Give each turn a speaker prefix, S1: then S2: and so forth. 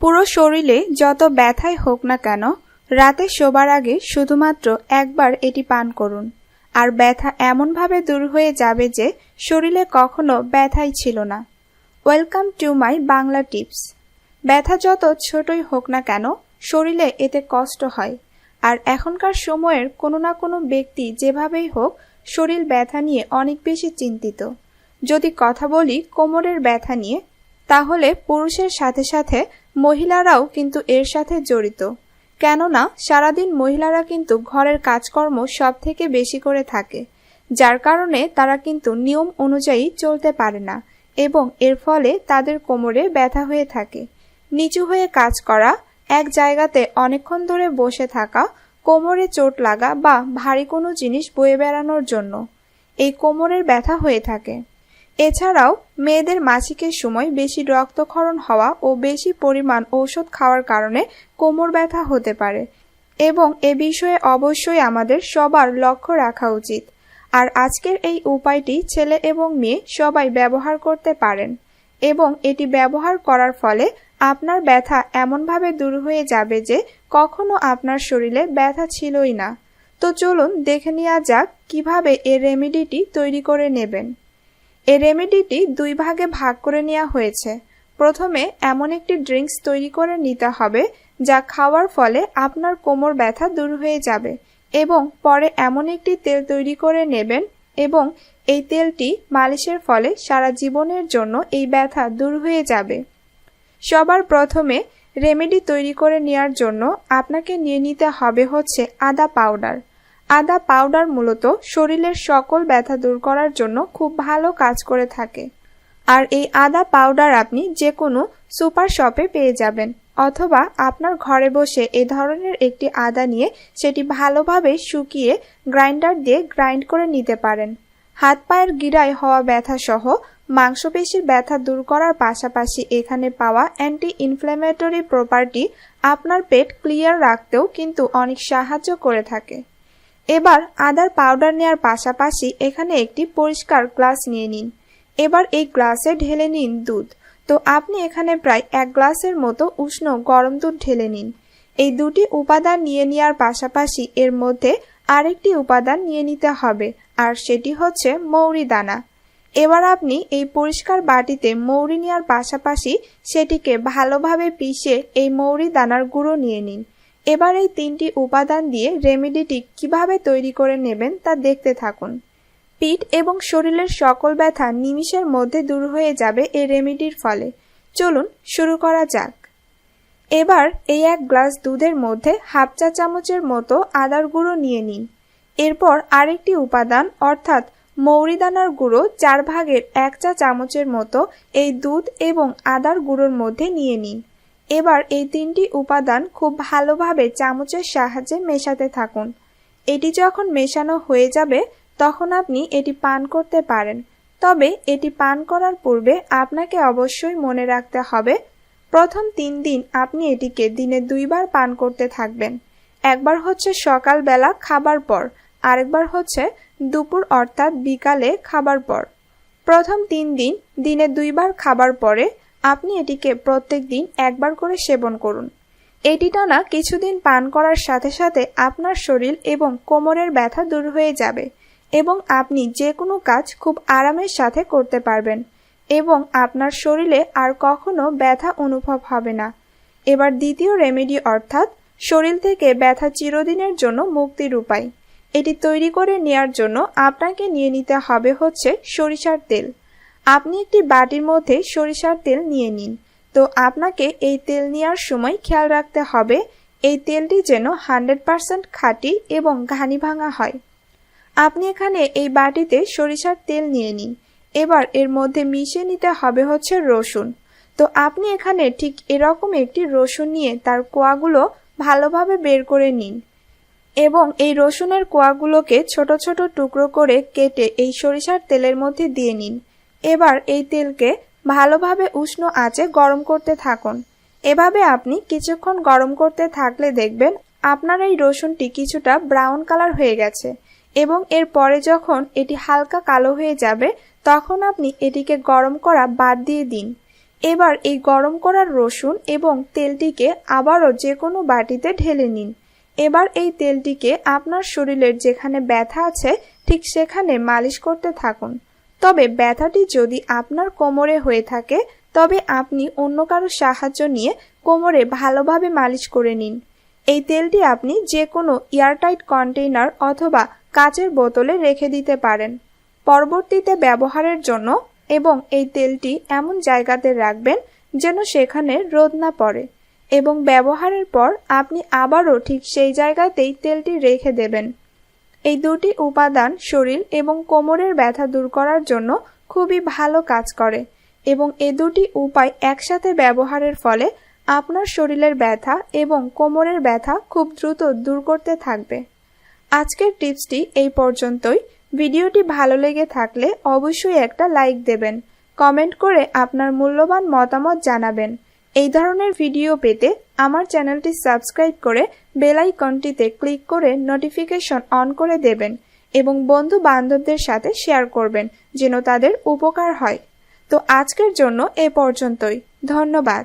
S1: পুরো শরীরে যত ব্যথাই হোক না কেন, রাতে শোবার আগে শুধুমাত্র একবার এটি পান করুন। আর ব্যথা এমনভাবে দূর হয়ে যাবে যে শরীরে কখনো ব্যথাই ছিল না। Welcome to my Bangla tips. ব্যথা যত ছোটই হোক না কেন, শরীরে এতে কষ্ট হয়। আর এখনকার সময়ের কোনো না কোনো ব্যক্তি যেভাবেই হোক, শরীর ব্যথা নিয়ে অনেক বেশি চিন্তিত। যদি কথা বলি কোমরের ব্যথা নিয়ে, তাহলে পুরুষের সাথে সাথে মহিলারাও কিন্তু এর সাথে জড়িত। কেননা, সারাদিন মহিলারা কিন্তু ঘরের কাজকর্ম সব থেকে বেশি করে থাকে, যার কারণে তারা কিন্তু নিয়ম অনুযায়ী চলতে পারে না এবং এর ফলে তাদের কোমরে ব্যথা হয়ে থাকে। নিচু হয়ে কাজ করা, এক জায়গাতে অনেকক্ষণ ধরে বসে থাকা, কোমরে চোট লাগা বা ভারী কোনো জিনিস বয়ে বেড়ানোর জন্য। এই কোমরের ব্যথা হয়ে থাকে। এছাড়াও, মেয়েদের মাসিকের সময় বেশি রক্তক্ষরণ হওয়া ও বেশি পরিমাণ ঔষধ খাওয়ার কারণে কোমর ব্যথা হতে পারে। এবং এ বিষয়ে অবশ্যই আমাদের সবার লক্ষ্য রাখা উচিত। আর আজকের এই উপায়টি ছেলে এবং মেয়ে সবাই ব্যবহার করতে পারেন। এবং এটি ব্যবহার করার ফলে আপনার ব্যথা এমনভাবে দূর হয়ে যাবে যে কখনো আপনার শরীরে ব্যথা ছিলই না। তো চলুন দেখে নেওয়া যাক কীভাবে এই রেমেডিটি তৈরি করে নেবেন। এই রেমেডিটি দুই ভাগে ভাগ করে নেওয়া হয়েছে। প্রথমে এমন একটি ড্রিঙ্কস তৈরি করে নিতে হবে, যা খাওয়ার ফলে আপনার কোমর ব্যথা দূর হয়ে যাবে এবং পরে এমন একটি তেল তৈরি করে নেবেন এবং এই তেলটি মালিশের ফলে সারা জীবনের জন্য এই ব্যথা দূর হয়ে যাবে। সবার প্রথমে রেমেডি তৈরি করে নেওয়ার জন্য আপনাকে নিয়ে নিতে হবে হচ্ছে আদা পাউডার আদা পাউডার মূলত শরীরের সকল ব্যথা দূর করার জন্য খুব ভালো কাজ করে থাকে। আর এই আদা পাউডার আপনি যে কোনো সুপার শপে পেয়ে যাবেন, অথবা আপনার ঘরে বসে এ ধরনের একটি আদা নিয়ে সেটি ভালোভাবে শুকিয়ে গ্রাইন্ডার দিয়ে গ্রাইন্ড করে নিতে পারেন। হাত পায়ের গিরায় হওয়া ব্যথা সহ মাংসপেশির ব্যথা দূর করার পাশাপাশি এখানে পাওয়া অ্যান্টি ইনফ্ল্যামেটরি প্রপার্টি আপনার পেট ক্লিয়ার রাখতেও কিন্তু অনেক সাহায্য করে থাকে। এবার আদার পাউডার নেওয়ার পাশাপাশি এখানে একটি পরিষ্কার গ্লাস নিয়ে নিন। এবার এই গ্লাসে ঢেলে নিন দুধ। তো আপনি এখানে প্রায় এক গ্লাসের মতো উষ্ণ গরম দুধ ঢেলে নিন। এই দুটি উপাদান নিয়ে নেওয়ার পাশাপাশি এর মধ্যে আরেকটি উপাদান নিয়ে নিতে হবে, আর সেটি হচ্ছে মৌরি দানা। এবার আপনি এই পরিষ্কার বাটিতে মৌরি নেওয়ার পাশাপাশি সেটিকে ভালোভাবে পিষে এই মৌরি দানার গুঁড়ো নিয়ে নিন। এবার এই তিনটি উপাদান দিয়ে রেমেডিটি কীভাবে তৈরি করে নেবেন তা দেখতে থাকুন। পিঠ এবং শরীরের সকল ব্যথা নিমিষের মধ্যে দূর হয়ে যাবে এই রেমেডির ফলে। চলুন শুরু করা যাক। এবার এই এক গ্লাস দুধের মধ্যে হাফ চা চামচের মতো আদার গুঁড়ো নিয়ে নিন। এরপর আরেকটি উপাদান, অর্থাৎ মৌরিদানার গুঁড়ো, চার ভাগের এক চা চামচের মতো এই দুধ এবং আদার গুঁড়োর মধ্যে নিয়ে নিন। এবার এই তিনটি উপাদান খুব ভালোভাবে চামচের সাহায্যে মেশাতে থাকুন। এটি যখন মেশানো হয়ে যাবে, তখন আপনি এটি পান করতে পারেন। তবে এটি পান করার পূর্বে আপনাকে অবশ্যই মনে রাখতে হবে, প্রথম তিন দিন আপনি এটিকে দিনে দুইবার পান করতে থাকবেন। একবার হচ্ছে সকালবেলা খাবার পর, আরেকবার হচ্ছে দুপুর অর্থাৎ বিকালে খাবার পর। প্রথম তিন দিন দিনে দুইবার খাবার পরে আপনি এটিকে প্রত্যেক দিন একবার করে সেবন করুন। এটি টানা কিছুদিন পান করার সাথে সাথে আপনার শরীর এবং কোমরের ব্যথা দূর হয়ে যাবে এবং আপনি যে কোনো কাজ খুব আরামের সাথে করতে পারবেন এবং আপনার শরীরে আর কখনো ব্যথা অনুভব হবে না। এবার দ্বিতীয় রেমেডি অর্থাৎ শরীর থেকে ব্যথা চিরদিনের জন্য মুক্তির উপায়। এটি তৈরি করে নেয়ার জন্য আপনাকে নিয়ে নিতে হবে হচ্ছে সরিষার তেল। আপনি একটি বাটির মধ্যে সরিষার তেল নিয়ে নিন। তো আপনাকে এই তেল নেওয়ার সময় খেয়াল রাখতে হবে, এই তেলটি যেন হান্ড্রেড পারসেন্ট খাঁটি এবং ঘানি ভাঙা হয়। আপনি এখানে এই বাটিতে সরিষার তেল নিয়ে নিন। এবার এর মধ্যে মিশিয়ে নিতে হবে হচ্ছে রসুন। তো আপনি এখানে ঠিক এরকম একটি রসুন নিয়ে তার কোয়াগুলো ভালোভাবে বের করে নিন এবং এই রসুনের কোয়াগুলোকে ছোট ছোট টুকরো করে কেটে এই সরিষার তেলের মধ্যে দিয়ে নিন। এবার এই তেলকে ভালোভাবে উষ্ণ আঁচে গরম করতে থাকুন। এভাবে আপনি কিছুক্ষণ গরম করতে থাকলে দেখবেন আপনার এই রসুনটি কিছুটা ব্রাউন কালার হয়ে গেছে এবং এর পরে যখন এটি হালকা কালো হয়ে যাবে, তখন আপনি এটিকে গরম করা বাদ দিয়ে দিন। এবার এই গরম করার রসুন এবং তেলটিকে আবারও যে কোনো বাটিতে ঢেলে নিন। এবার এই তেলটিকে আপনার শরীরের যেখানে ব্যথা আছে, ঠিক সেখানে মালিশ করতে থাকুন। তবে ব্যথাটি যদি আপনার কোমরে হয়ে থাকে, তবে আপনি অন্য কারও সাহায্য নিয়ে কোমরে ভালোভাবে মালিশ করে নিন। এই তেলটি আপনি যে কোনো এয়ারটাইট কন্টেইনার অথবা কাচের বোতলে রেখে দিতে পারেন। পরবর্তীতে ব্যবহারের জন্য এবং এই তেলটি এমন জায়গাতে রাখবেন যেন সেখানে রোদ না পড়ে এবং ব্যবহারের পর আপনি আবারও ঠিক সেই জায়গাতেই তেলটি রেখে দেবেন। এই দুটি উপাদান শরীর এবং কোমরের ব্যথা দূর করার জন্য খুবই ভালো কাজ করে এবং এ দুটি উপায় একসাথে ব্যবহারের ফলে আপনার শরীরের ব্যথা এবং কোমরের ব্যথা খুব দ্রুত দূর করতে থাকবে। আজকের টিপসটি এই পর্যন্তই। ভিডিওটি ভালো লেগে থাকলে অবশ্যই একটা লাইক দেবেন। কমেন্ট করে আপনার মূল্যবান মতামত জানাবেন। এই ধরনের ভিডিও পেতে আমার চ্যানেলটি সাবস্ক্রাইব করে বেল আইকনটিতে ক্লিক করে নোটিফিকেশন অন করে দেবেন এবং বন্ধু বান্ধবদের সাথে শেয়ার করবেন যেন তাদের উপকার হয়। তো আজকের জন্য এ পর্যন্তই। ধন্যবাদ।